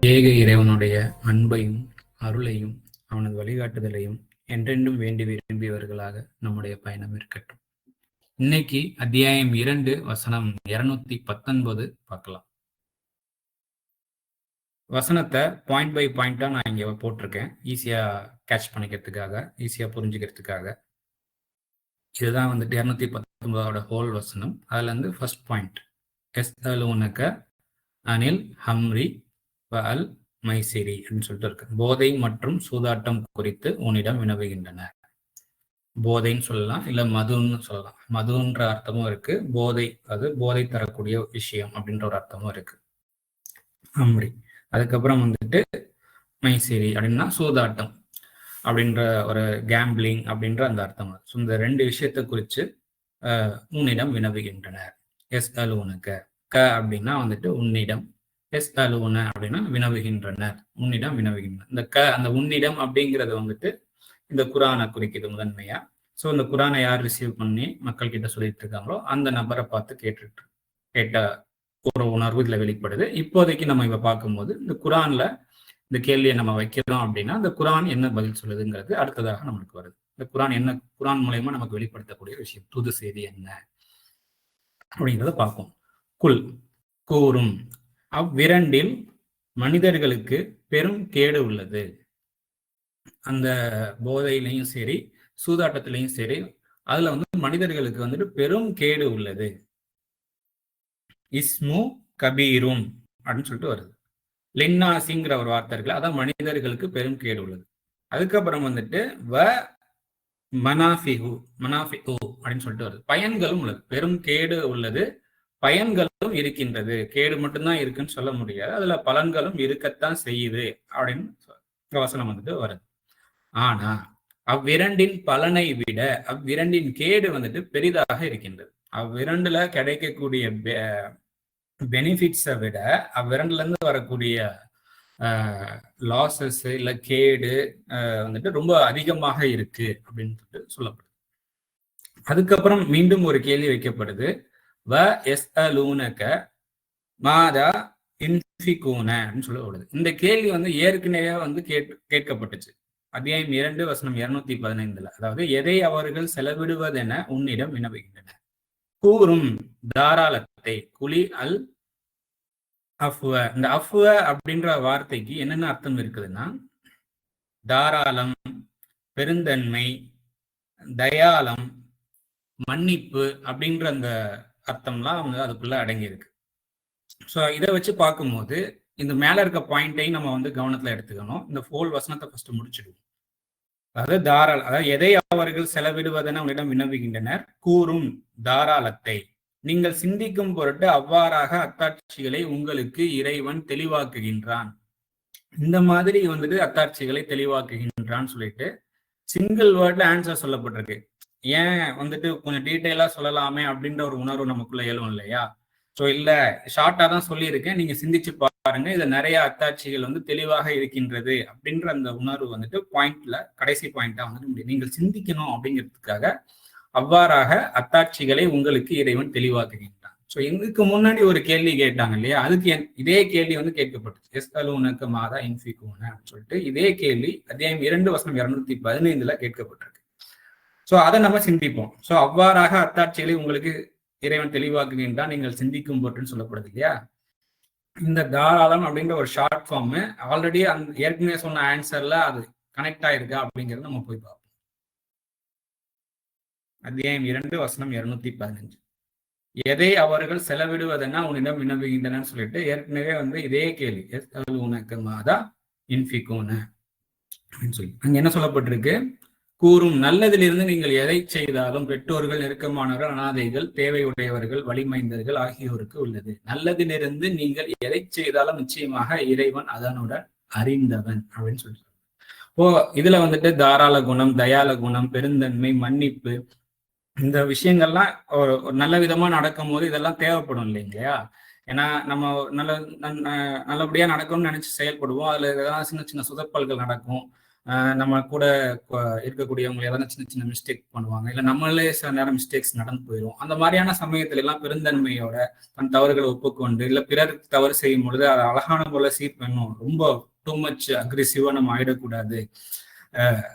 ஏக இறைவனுடைய அன்பையும் அருளையும் அவனது வழிகாட்டுதலையும் என்றென்றும் வேண்டி விரும்பியவர்களாக நம்முடைய பயணம் இருக்கட்டும். இன்னைக்கு அத்தியாயம் இரண்டு வசனம் இருநூத்தி பத்தொன்பது பார்க்கலாம். வசனத்தை பாயிண்ட் பை பாயிண்டா நான் இங்க போட்டிருக்கேன். ஈஸியா கேட்ச் பண்ணிக்கிறதுக்காக ஈஸியா புரிஞ்சுக்கிறதுக்காக. இதுதான் வந்துட்டு இருநூத்தி பத்தொன்பதோட ஹோல் வசனம். அதுல இருந்து ஃபர்ஸ்ட் பாயிண்ட் எஸ் உனக்க அனில் ஹம்ரி அல் மைசிரி அப்படின்னு சொல்லிட்டு இருக்கு. போதை மற்றும் சூதாட்டம் குறித்து உன்னிடம் வினவுகின்றன. போதைன்னு சொல்லலாம் இல்ல மதுன்னு சொல்லலாம். மதுன்ற அர்த்தமும் இருக்கு. போதை அது போதை தரக்கூடிய விஷயம் அப்படின்ற ஒரு அர்த்தமும் இருக்கு. அப்படி. அதுக்கப்புறம் வந்துட்டு மைசிரி அப்படின்னா சூதாட்டம் அப்படின்ற ஒரு கேம்பிளிங் அப்படின்ற அந்த அர்த்தம். ஸோ இந்த ரெண்டு விஷயத்தை குறித்து உன்னிடம் வினவுகின்றனர். எஸ் அல் உனக்கு. க அப்படின்னா வந்துட்டு உன்னிடம் எஸ் அப்படின்னா வினவுகின்றனர் உன்னிடம் வினவுகின்றனர். இந்த க அந்த உன்னிடம் அப்படிங்கிறது வந்துட்டு இந்த குரானை குறிக்கிறது முதன்மையா. ஸோ இந்த குரானை யார் ரிசீவ் பண்ணி மக்கள் கிட்ட சொல்லிட்டு இருக்காங்களோ அந்த நபரை பார்த்து கேட்டுட்டு கேட்ட ஒரு உணர்வு இதுல வெளிப்படுது. இப்போதைக்கு நம்ம இவ பார்க்கும்போது இந்த குரான்ல இந்த கேள்வியை நம்ம வைக்கிறோம் அப்படின்னா இந்த குரான் என்ன பதில் சொல்லுதுங்கிறது அடுத்ததாக நம்மளுக்கு வருது. இந்த குரான் என்ன குரான் மூலயமா நமக்கு வெளிப்படுத்தக்கூடிய விஷயம் தூது செய்தி என்ன அப்படிங்கிறத பார்ப்போம். குல் கூறும் அவ்விரண்டில் மனிதர்களுக்கு பெரும் கேடு உள்ளது. அந்த போதையிலையும் சரி சூதாட்டத்திலையும் சரி அதுல வந்து மனிதர்களுக்கு வந்துட்டு பெரும் கேடு உள்ளது. இஸ்மு கபீரும் அப்படின்னு சொல்லிட்டு வருது. லின்னாசிங்கிற ஒரு வார்த்தை இருக்குல்ல அதான் மனிதர்களுக்கு பெரும் கேடு உள்ளது. அதுக்கப்புறம் வந்துட்டு வ மனாஃபிஹு மனாஃபிஹு அப்படின்னு சொல்லிட்டு வருது. பயன்களும் உள்ளது பெரும் கேடு உள்ளது. பயன்களும் இருக்கின்றது. கேடு மட்டும்தான் இருக்குன்னு சொல்ல முடியாது. அதுல பலன்களும் இருக்கத்தான் செய்யுது அப்படின்னு வசனம் வந்துட்டு வருது. ஆனா அவ்விரண்டின் பலனை விட அவ்விரண்டின் கேடு வந்துட்டு பெரிதாக இருக்கின்றது. அவ்விரண்டுல கிடைக்கக்கூடிய பெனிஃபிட்ஸை விட அவ்விரண்டுல இருந்து வரக்கூடிய லாசஸ் இல்ல கேடு வந்துட்டு ரொம்ப அதிகமாக இருக்கு அப்படின்னு சொல்லப்படுது. அதுக்கப்புறம் மீண்டும் ஒரு கேள்வி வைக்கப்படுது. வ எஸ் அலூனக மாதா இன்ஃபிகூன அப்படின்னு சொல்லப்படுது. இந்த கேள்வி வந்து ஏற்கனவே வந்து கேட் கேட்கப்பட்டுச்சு. அத்தியாயம் இரண்டு வசனம் இருநூத்தி பதினைந்துல. அதாவது எதை அவர்கள் செலவிடுவதென உன்னிடம் வினவுகின்றன கூறும் தாராளத்தை குழி அல் அஃப்வ. இந்த அஃப்வ அப்படின்ற வார்த்தைக்கு என்னென்ன அர்த்தம் இருக்குதுன்னா தாராளம் பெருந்தன்மை தயாளம் மன்னிப்பு அப்படின்ற அந்த அர்த்தம்லாம் வந்து அதுக்குள்ள அடங்கியிருக்கு. ஸோ இதை வச்சு பார்க்கும்போது இந்த மேல இருக்க பாயிண்ட்டையும் நம்ம வந்து கவனத்துல எடுத்துக்கணும். இந்த ஃபோல் வசனத்தை ஃபர்ஸ்ட் முடிச்சிடுவோம். அதாவது தாராள அதாவது எதை அவர்கள் செலவிடுவதென உங்களிடம் வினவுகின்றனர்? கூறும் தாராளத்தை. நீங்கள் சிந்திக்கும் பொருட்டு அவ்வாறாக அத்தாட்சிகளை உங்களுக்கு இறைவன் தெளிவாக்குகின்றான். இந்த மாதிரி வந்துட்டு அத்தாட்சிகளை தெளிவாக்குகின்றான்னு சொல்லிட்டு சிங்கிள் வேர்ட்ல ஆன்சர் சொல்லப்பட்டிருக்கு. ஏன் வந்துட்டு கொஞ்சம் டீட்டெயிலா சொல்லலாமே அப்படின்ற ஒரு உணர்வு நமக்குள்ள எழும் இல்லையா? ஸோ இல்ல ஷார்ட்டா தான் சொல்லியிருக்கேன். நீங்க சிந்திச்சு பாருங்க. இதுல நிறைய அத்தாட்சிகள் வந்து தெளிவாக இருக்கின்றது அப்படின்ற அந்த உணர்வு வந்துட்டு பாயிண்ட்ல கடைசி பாயிண்டா வந்துட்டு நீங்கள் சிந்திக்கணும் அப்படிங்கிறதுக்காக அவ்வாறாக அத்தாட்சிகளை உங்களுக்கு இறைவன் தெளிவாக்குகின்றான். ஸோ இதுக்கு முன்னாடி ஒரு கேள்வி கேட்டாங்க இல்லையா? அதுக்கு இதே கேள்வி வந்து கேட்கப்பட்டுச்சு. எஸ் அலு உனக்கு மாதா இன்ஃபிகூன அப்படின்னு சொல்லிட்டு இதே கேள்வி அதே இரண்டு வசனம் இருநூத்தி பதினைந்துல கேட்கப்பட்டிருக்கு. ஸோ அதை நம்ம சிந்திப்போம். ஸோ அவ்வாறாக அத்தாட்சிகளை உங்களுக்கு இறைவன் தெளிவாக்குகின்றான். நீங்கள் சிந்திக்கும் பொருட்டுன்னு சொல்லப்படுது இல்லையா? இந்த தாராளம் அப்படின்ற ஒரு ஷார்ட் ஃபார்ம் ஆல்ரெடி அந்த ஏற்கனவே சொன்ன ஆன்சர்ல அது கனெக்ட் ஆயிருக்கா அப்படிங்கறத நம்ம போய் பார்ப்போம். அத்தியாயம் இரண்டு வசனம் இருநூத்தி பதினஞ்சு. எதை அவர்கள் செலவிடுவதென்னா உன்னிடம் வினவுகின்றன சொல்லிட்டு ஏற்கனவே வந்து இதே கேள்வி. உனக்கு மாதா இன்ஃபிகோன அப்படின்னு சொல்லி. அங்க என்ன சொல்லப்பட்டிருக்கு? கூறும் நல்லதிலிருந்து நீங்கள் எதை செய்தாலும் பெற்றோர்கள் நெருக்கமானவர்கள் அனாதைகள் தேவையுடையவர்கள் வலிமைந்தர்கள் ஆகியோருக்கு உள்ளது. நல்லதிலிருந்து நீங்கள் எதை செய்தாலும் நிச்சயமாக இறைவன் அதனுடன் அறிந்தவன் அப்படின்னு சொல்றாங்க. ஓ இதுல வந்துட்டு தாராள குணம் தயால குணம் பெருந்தன்மை மன்னிப்பு இந்த விஷயங்கள்லாம் ஒரு நல்ல விதமா நடக்கும் போது இதெல்லாம் தேவைப்படும் இல்லைங்களா? ஏன்னா நம்ம நல்ல நல்லபடியா நடக்கும்னு நினைச்சு செயல்படுவோம். அதுல ஏதாவது சின்ன சின்ன சுதப்பல்கள் நடக்கும். நம்ம கூட இருக்கக்கூடியவங்க ஏதாவது சின்ன சின்ன மிஸ்டேக் பண்ணுவாங்க. இல்லை நம்மளே சில நேரம் மிஸ்டேக்ஸ் நடந்து போயிடும் அந்த மாதிரியான சமயத்துல எல்லாம் பெருந்தன்மையோட தன் தவறுகளை ஒப்புக்கொண்டு இல்லை பிறர் தவறு செய்யும் பொழுது அதை அழகான போல சீர் பண்ணும். ரொம்ப டூ மச் அக்ரெசிவா நம்ம ஆயிடக்கூடாது.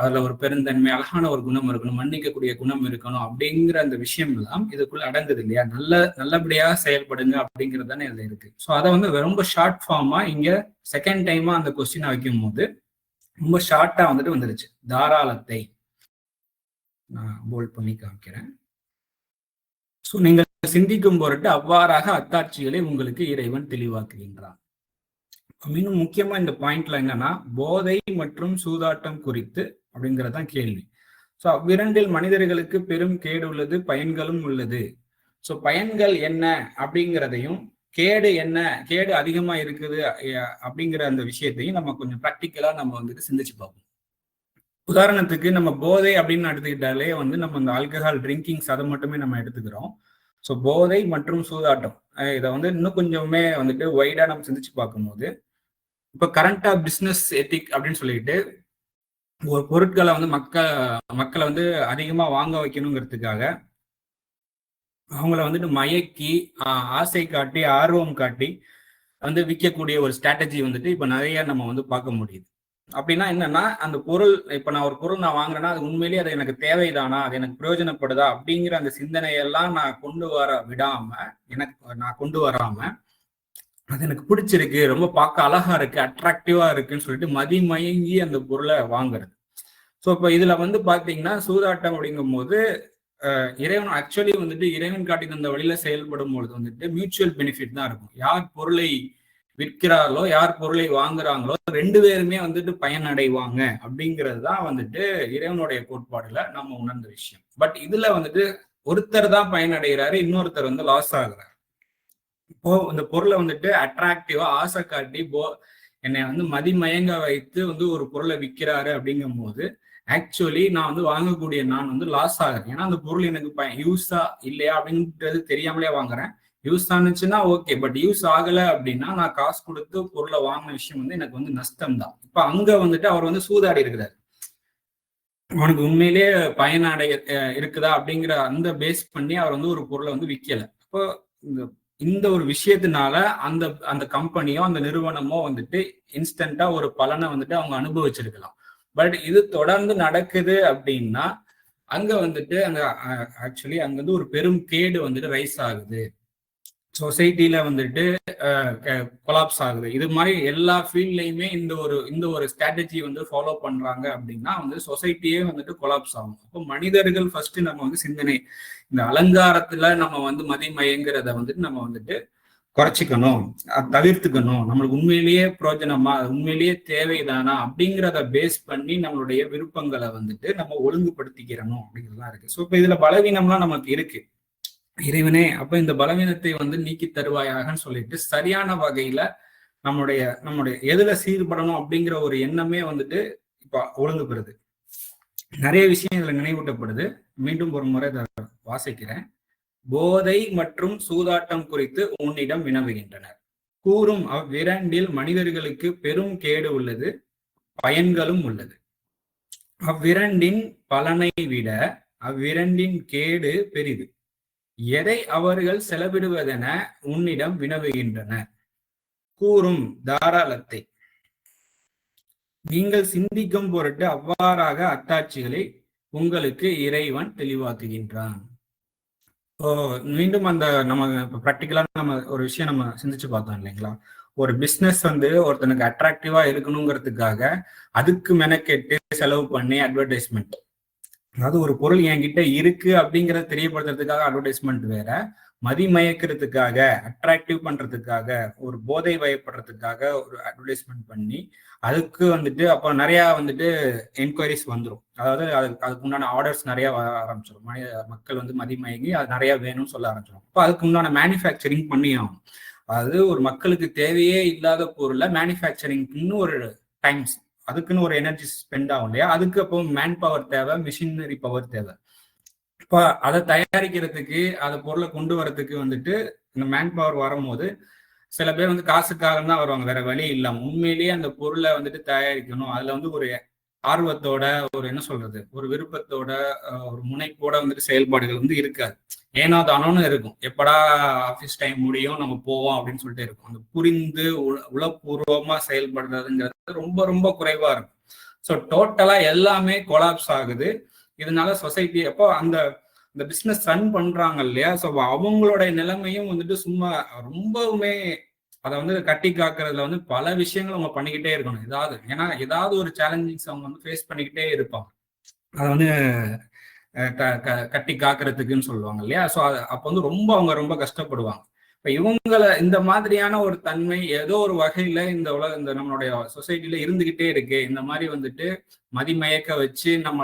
அதுல ஒரு பெருந்தன்மை அழகான ஒரு குணம் இருக்கணும் மன்னிக்கக்கூடிய குணம் இருக்கணும் அப்படிங்கிற அந்த விஷயம் எல்லாம் இதுக்குள்ள அடங்குது இல்லையா? நல்ல நல்லபடியா செயல்படுங்க அப்படிங்கிறது தானே இதுல இருக்கு. ஸோ அதை வந்து ரொம்ப ஷார்ட் ஃபார்மா இங்க செகண்ட் டைமா அந்த கொஸ்டின் வைக்கும் போது ரொம்ப ஷார்ட்டா வந்துட்டு வந்துருச்சு. தாராளத்தை நான் போல்ட் பண்ணி காமிக்கிறேன். ஸோ நீங்கள் சிந்திக்கும் பொருட்டு அவ்வாறாக அத்தாட்சிகளை உங்களுக்கு இறைவன் தெளிவாக்குகின்றான். இன்னும் முக்கியமா இந்த பாயிண்ட்ல என்னன்னா போதை மற்றும் சூதாட்டம் குறித்து அப்படிங்கறதான் கேள்வி. ஸோ அவ்விரண்டில் மனிதர்களுக்கு பெரும் கேடு உள்ளது பயன்களும் உள்ளது. ஸோ பயன்கள் என்ன அப்படிங்கிறதையும் கேடு என்ன? கேடு அதிகமா இருக்குது அப்படிங்கிற அந்த விஷயத்தையும் நம்ம கொஞ்சம் ப்ராக்டிக்கலா நம்ம வந்துட்டு சிந்திச்சு பார்ப்போம். உதாரணத்துக்கு நம்ம போதை அப்படின்னு எடுத்துக்கிட்டாலே வந்து நம்ம இந்த ஆல்கஹால் ட்ரிங்கிங்ஸ் அதை மட்டுமே நம்ம எடுத்துக்கிறோம். ஸோ போதை மற்றும் சூதாட்டம் இதை வந்து இன்னும் கொஞ்சமே வந்துட்டு ஒய்டா நம்ம சிந்திச்சு பார்க்கும்போது இப்போ கரண்டா பிஸ்னஸ் எத்திக் அப்படின்னு சொல்லிட்டு ஒரு பொருட்களை வந்து மக்க மக்களை வந்து அதிகமாக வாங்க வைக்கணுங்கிறதுக்காக அவங்கள வந்துட்டு மயக்கி ஆசை காட்டி ஆர்வம் காட்டி வந்து விற்கக்கூடிய ஒரு ஸ்ட்ராட்டஜி வந்துட்டு இப்போ நிறைய நம்ம வந்து பார்க்க முடியுது. அப்படின்னா என்னன்னா அந்த பொருள் இப்போ நான் ஒரு பொருள் நான் வாங்குறேன்னா அது உண்மையிலேயே அது எனக்கு தேவைதானா? அது எனக்கு பிரயோஜனப்படுதா? அப்படிங்கிற அந்த சிந்தனையெல்லாம் நான் கொண்டு வர விடாம எனக்கு நான் கொண்டு வராம அது எனக்கு பிடிச்சிருக்கு ரொம்ப பார்க்க அழகா இருக்கு அட்ராக்டிவா இருக்குன்னு சொல்லிட்டு மதிமயங்கி அந்த பொருளை வாங்குறது. ஸோ இப்போ இதுல வந்து பாத்தீங்கன்னா சூதாட்டம் அப்படிங்கும் போது இறைவன் ஆக்சுவலி வந்துட்டு இறைவன் காட்டி தந்த வழியில செயல்படும் பொழுது வந்துட்டு மியூச்சுவல் பெனிஃபிட் தான் இருக்கும். யார் பொருளை விற்கிறார்களோ யார் பொருளை வாங்குறாங்களோ ரெண்டு பேருமே வந்துட்டு பயனடைவாங்க. அப்படிங்கிறது தான் வந்துட்டு இறைவனுடைய கோட்பாடுல நம்ம உணர்ந்த விஷயம். பட் இதுல வந்துட்டு ஒருத்தர் தான் பயனடைகிறாரு இன்னொருத்தர் வந்து லாஸ் ஆகுறாரு. இப்போ இந்த பொருளை வந்துட்டு அட்ராக்டிவா ஆசை காட்டி போ என்னை வந்து மதிமயங்க வைத்து வந்து ஒரு பொருளை விற்கிறாரு அப்படிங்கும் போது ஆக்சுவலி நான் வந்து வாங்கக்கூடிய நான் வந்து லாஸ் ஆகுறேன் ஏன்னா அந்த பொருள் எனக்கு யூஸா இல்லையா அப்படின்றது தெரியாமலே வாங்குறேன். யூஸ் ஆனிச்சுன்னா ஓகே பட் யூஸ் ஆகல அப்படின்னா நான் காசு கொடுத்து பொருளை வாங்கின விஷயம் வந்து எனக்கு வந்து நஷ்டம் தான். இப்ப அங்க வந்துட்டு அவர் வந்து சூதாடி இருக்கிறார். உனக்கு உண்மையிலேயே பயனடைய இருக்குதா அப்படிங்கிற அந்த பேஸ் பண்ணி அவர் வந்து ஒரு பொருளை வந்து விற்கல அப்போ இந்த இந்த ஒரு விஷயத்தினால அந்த அந்த கம்பெனியோ அந்த நிறுவனமோ வந்துட்டு இன்ஸ்டண்டா ஒரு பலனை வந்துட்டு அவங்க அனுபவிச்சிருக்கலாம். பட் இது தொடர்ந்து நடக்குது அப்படின்னா அங்க வந்துட்டு அங்க ஆக்சுவலி அங்க வந்து ஒரு பெரும் கேடு வந்துட்டு ரைஸ் ஆகுது. சொசைட்டில வந்துட்டு கொலாப்ஸ் ஆகுது. இது மாதிரி எல்லா ஃபீல்ட்லயுமே இந்த ஒரு இந்த ஒரு ஸ்ட்ராட்டஜி வந்து ஃபாலோ பண்றாங்க அப்படின்னா வந்து சொசைட்டியே வந்துட்டு கொலாப்ஸ் ஆகும். அப்போ மனிதர்கள் ஃபர்ஸ்ட் நம்ம வந்து சிந்தனை இந்த அலங்காரத்துல நம்ம வந்து மதிமயங்கிறத வந்துட்டு நம்ம வந்துட்டு குறைச்சிக்கணும் தவிர்த்துக்கணும். நம்மளுக்கு உண்மையிலேயே பிரோஜனமா உண்மையிலேயே தேவைதானா அப்படிங்கிறத பேஸ் பண்ணி நம்மளுடைய விருப்பங்களை வந்துட்டு நம்ம ஒழுங்குபடுத்திக்கிறணும் அப்படிங்கிறதுலாம் இருக்கு. ஸோ இப்போ இதுல பலவீனம்லாம் நமக்கு இருக்கு. இறைவனே அப்ப இந்த பலவீனத்தை வந்து நீக்கி தருவாயாகன்னு சொல்லிட்டு சரியான வகையில நம்முடைய நம்முடைய எதுல சீர்படணும் அப்படிங்கிற ஒரு எண்ணமே வந்துட்டு இப்ப ஒழுங்கு பெறுது நிறைய விஷயம் இதுல நினைவூட்டப்படுது. மீண்டும் ஒரு முறை இதை வாசிக்கிறேன். போதை மற்றும் சூதாட்டம் குறித்து உன்னிடம் வினவுகின்றனர். கூறும் அவ்விரண்டில் மனிதர்களுக்கு பெரும் கேடு உள்ளது பயன்களும் உள்ளது. அவ்விரண்டின் பலனை விட அவ்விரண்டின் கேடு பெரிது. எதை அவர்கள் செலவிடுவதென உன்னிடம் வினவுகின்றனர்? கூறும் தாராளத்தை. நீங்கள் சிந்திக்கும் பொருட்டு அவ்வாறாக அத்தாட்சிகளை உங்களுக்கு இறைவன் தெளிவாக்குகின்றான். மீண்டும் அந்த நம்ம ப்ராக்டிக்கலா நம்ம ஒரு விஷயம் நம்ம சிந்திச்சு பார்த்தோம் இல்லைங்களா? ஒரு பிஸ்னஸ் வந்து ஒருத்தனுக்கு அட்ராக்டிவா இருக்கணுங்கிறதுக்காக அதுக்கு மெனக்கெட்டு செலவு பண்ணி அட்வர்டைஸ்மெண்ட் அதாவது ஒரு பொருள் என்கிட்ட இருக்கு அப்படிங்கறத தெரியப்படுத்துறதுக்காக அட்வர்டைஸ்மெண்ட் வேற. மதிமயக்கிறதுக்காக அட்ராக்டிவ் பண்றதுக்காக ஒரு போதை வயப்படுறதுக்காக ஒரு அட்வர்டைஸ்மெண்ட் பண்ணி அதுக்கு வந்துட்டு அப்போ நிறைய வந்துட்டு என்கொயரிஸ் வந்துடும் அதாவது அதுக்கு அதுக்கு உண்டான ஆர்டர்ஸ் நிறைய வர ஆரம்பிச்சிடும் மனித மக்கள் வந்து மதிமயங்கி அது நிறைய வேணும்னு சொல்ல ஆரம்பிச்சிடும் அப்போ அதுக்கு உண்டான மேனுஃபேக்சரிங் பண்ணி ஆகும் அதாவது ஒரு மக்களுக்கு தேவையே இல்லாத பொருளை மேனுஃபேக்சரிங்னு ஒரு டைம்ஸ் அதுக்குன்னு ஒரு எனர்ஜி ஸ்பெண்ட் ஆகும் இல்லையா? அதுக்கு அப்போ மேன் பவர் தேவை மிஷினரி பவர் தேவை. இப்போ அதை தயாரிக்கிறதுக்கு அதை பொருளை கொண்டு வரதுக்கு வந்துட்டு இந்த மேன் பவர் வரும்போது சில பேர் வந்து காசுக்காக தான் வருவாங்க வேற வழி இல்லாம. உண்மையிலேயே அந்த பொருளை வந்துட்டு தயாரிக்கணும். அதுல வந்து ஒரு ஆர்வத்தோட ஒரு என்ன சொல்றது ஒரு விருப்பத்தோட ஒரு முனைப்போட வந்துட்டு செயல்பாடுகள் வந்து இருக்காது. ஏன்னா தானோன்னு இருக்கும். எப்படா ஆஃபீஸ் டைம் முடியும் நம்ம போவோம் அப்படின்னு சொல்லிட்டு இருக்கும். அந்த புரிந்து உளப்பூர்வமா செயல்படுறதுங்கிறது ரொம்ப ரொம்ப குறைவா இருக்கும். ஸோ டோட்டலா எல்லாமே கொலாப்ஸ் ஆகுது. இதனால சொசைட்டி அப்போ அந்த இந்த பிஸ்னஸ் ரன் பண்றாங்க இல்லையா? ஸோ அவங்களோட நிலைமையும் வந்துட்டு சும்மா ரொம்பவுமே அதை வந்து கட்டி காக்குறதுல வந்து பல விஷயங்கள் அவங்க பண்ணிக்கிட்டே இருக்கணும். ஏதாவது ஏன்னா ஏதாவது ஒரு சேலஞ்சிங்ஸ் அவங்க வந்து ஃபேஸ் பண்ணிக்கிட்டே இருப்பாங்க. அதை வந்து கட்டி காக்குறதுக்குன்னு சொல்லுவாங்க இல்லையா? ஸோ அப்போ வந்து ரொம்ப அவங்க ரொம்ப கஷ்டப்படுவாங்க. இப்ப இவங்களை இந்த மாதிரியான ஒரு தன்மை ஏதோ ஒரு வகையில இந்த உலக இந்த நம்மளுடைய சொசைட்டில இருந்துகிட்டே இருக்கு. இந்த மாதிரி வந்துட்டு மதிமயக்க வச்சு நம்ம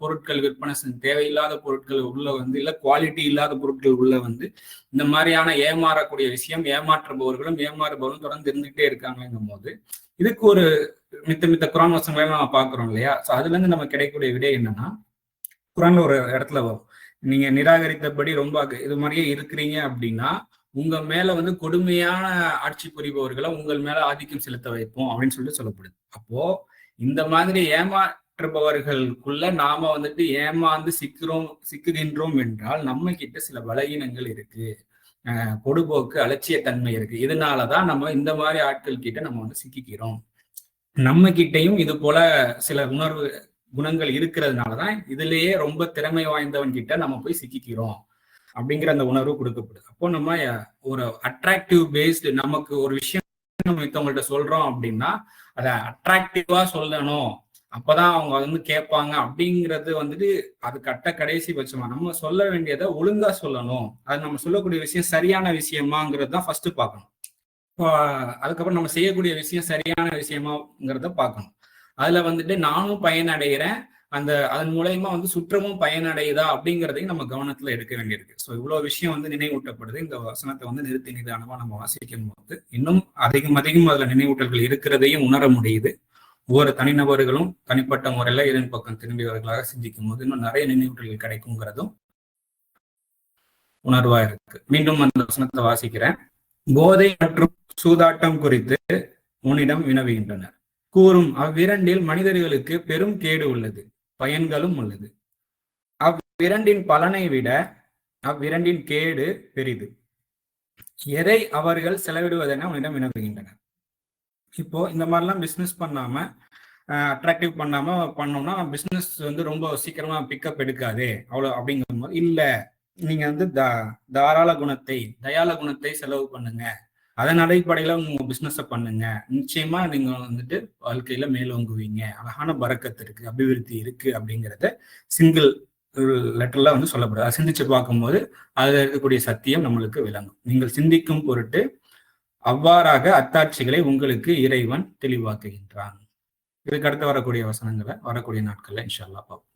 பொருட்கள் விற்பனை தேவையில்லாத பொருட்கள் உள்ள வந்து இல்ல குவாலிட்டி இல்லாத பொருட்கள் உள்ள வந்து இந்த மாதிரியான ஏமாறக்கூடிய விஷயம் ஏமாற்றுபவர்களும் ஏமாறுபவர்களும் தொடர்ந்து இருந்துகிட்டே இருக்காங்கங்கும் போது இதுக்கு ஒரு மித்த மித்த குரான் வசங்களை நம்ம பாக்குறோம் இல்லையா? ஸோ அதுல இருந்து நம்ம கிடைக்கக்கூடிய விடை என்னன்னா குரான்ல ஒரு இடத்துல வரும். நீங்க நிராகரித்தபடி ரொம்ப இது மாதிரியே இருக்கிறீங்க அப்படின்னா உங்க மேல வந்து கொடுமையான ஆட்சி புரிபவர்களை உங்கள் மேல ஆதிக்கம் செலுத்த வைப்போம் அப்படின்னு சொல்லிட்டு சொல்லப்படுது. அப்போ இந்த மாதிரி ஏமாற்றுபவர்களுக்குள்ள நாம வந்துட்டு ஏமாந்து சிக்கிறோம் சிக்குகின்றோம் என்றால் நம்ம கிட்ட சில பலகீனங்கள் இருக்கு. பொடுபோக்கு அலட்சியத்தன்மை இருக்கு. இதனாலதான் நம்ம இந்த மாதிரி ஆட்கள் கிட்ட நம்ம வந்து சிக்கிக்கிறோம். நம்ம கிட்டையும் இது போல சில உணர்வு குணங்கள் இருக்கிறதுனாலதான் இதுலயே ரொம்ப திறமை வாய்ந்தவன் கிட்ட நம்ம போய் சிக்கிக்கிறோம். அப்படிங்கிற அந்த உணர்வு கொடுக்கப்படுது. அப்போ நம்ம ஒரு அட்ராக்டிவ் பேஸ்டு நமக்கு ஒரு விஷயம் நம்ம மித்தவங்கள்ட்ட சொல்றோம் அப்படின்னா அதை அட்ராக்டிவா சொல்லணும். அப்பதான் அவங்க வந்து கேட்பாங்க. அப்படிங்கிறது வந்துட்டு அது கட்ட கடைசி பட்சமா. நம்ம சொல்ல வேண்டியதை ஒழுங்கா சொல்லணும். அது நம்ம சொல்லக்கூடிய விஷயம் சரியான விஷயமாங்கிறது தான் ஃபர்ஸ்ட் பார்க்கணும். அதுக்கப்புறம் நம்ம செய்யக்கூடிய விஷயம் சரியான விஷயமாங்கிறத பார்க்கணும். அதுல வந்துட்டு நானும் பயனடைகிறேன். அந்த அதன் மூலயமா வந்து சுற்றமும் பயனடையுதா அப்படிங்கிறதையும் நம்ம கவனத்துல எடுக்க வேண்டியிருக்கு. ஸோ இவ்வளவு விஷயம் வந்து நினைவூட்டப்படுது. இந்த வசனத்தை வந்து நிறுத்தி நிதானமா நம்ம வாசிக்கும் போது இன்னும் அதிகம் அதிகம் அதுல நினைவூட்டல்கள் இருக்கிறதையும் உணர முடியுது. ஒவ்வொரு தனிநபர்களும் தனிப்பட்ட முறையில இதன் பக்கம் திரும்பியவர்களாக சிந்திக்கும் போது இன்னும் நிறைய நினைவூட்டல்கள் கிடைக்குங்கிறதும் உணர்வா இருக்கு. மீண்டும் அந்த வசனத்தை வாசிக்கிறேன். போதை மற்றும் சூதாட்டம் குறித்து உன்னிடம் வினவுகின்றனர். கூறும் அவ்விரண்டில் மனிதர்களுக்கு பெரும் கேடு உள்ளது. பயன்களும் உள்ளது. அவ்விரண்டின் பலனை விட அவ்விரண்டின் கேடு பெரிது. எதை அவர்கள் செலவிடுவதென அவனிடம் வினவுகின்றனர். இப்போ இந்த மாதிரிலாம் பிஸ்னஸ் பண்ணாம அட்ராக்டிவ் பண்ணாம பண்ணோம்னா பிஸ்னஸ் வந்து ரொம்ப சீக்கிரமா பிக்கப் எடுக்காது அவ்வளோ அப்படிங்கும் போது இல்லை நீங்க வந்து தாராள குணத்தை தயால குணத்தை செலவு பண்ணுங்க. அதன் அடிப்படையில உங்க பிசினஸ பண்ணுங்க. நிச்சயமா நீங்க வந்துட்டு வாழ்க்கையில மேலோங்குவீங்க. அழகான பறக்கத்து இருக்கு அபிவிருத்தி இருக்கு அப்படிங்கிறத சிங்கிள் லெட்டர்ல வந்து சொல்லப்படுது. அதை சிந்திச்சு பார்க்கும்போது அதுல இருக்கக்கூடிய சத்தியம் நம்மளுக்கு விளங்கும். நீங்கள் சிந்திக்கும் பொருட்டு அவ்வாறாக அத்தாட்சிகளை உங்களுக்கு இறைவன் தெளிவாக்குகின்றான். இதுக்கு அடுத்து வரக்கூடிய வசனங்களை வரக்கூடிய நாட்கள்ல இன்ஷால்லா பார்ப்போம்.